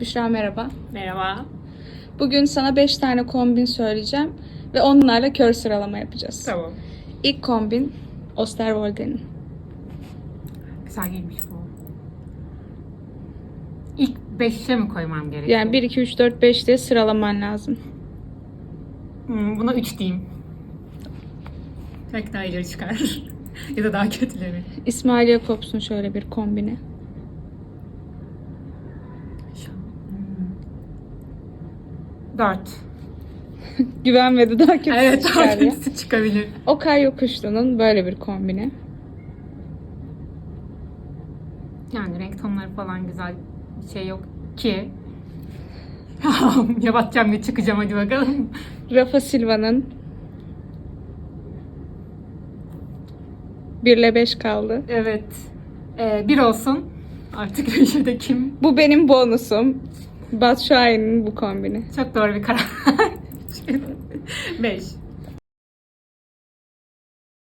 Büşra merhaba. Merhaba. Bugün sana 5 tane kombin söyleyeceğim ve onlarla kör sıralama yapacağız. Tamam. İlk kombin Osterwolde'nin. Güzel giymiş bu. İlk 5'e mi koymam gerekiyor? Yani 1, 2, 3, 4, 5 diye sıralaman lazım. Hmm, buna 3 diyeyim. Belki daha ileri çıkar. ya da daha kötüleri. İsmail Jakobs'un şöyle bir kombini. Hmm. 4. Güvenmedi daha kötüsü Evet daha çıkar ya. kötüsü çıkabilir. Okay Yokuşlu'nun böyle bir kombini. Yani renk tonları falan güzel bir şey yok ki. ya batacağım ve çıkacağım hadi bakalım. Rafa Silva'nın 1 ile 5 kaldı. Evet. Ee, bir olsun. Artık köşede kim? Bu benim bonusum. Batu Şahin'in bu kombini. Çok doğru bir karar. 5.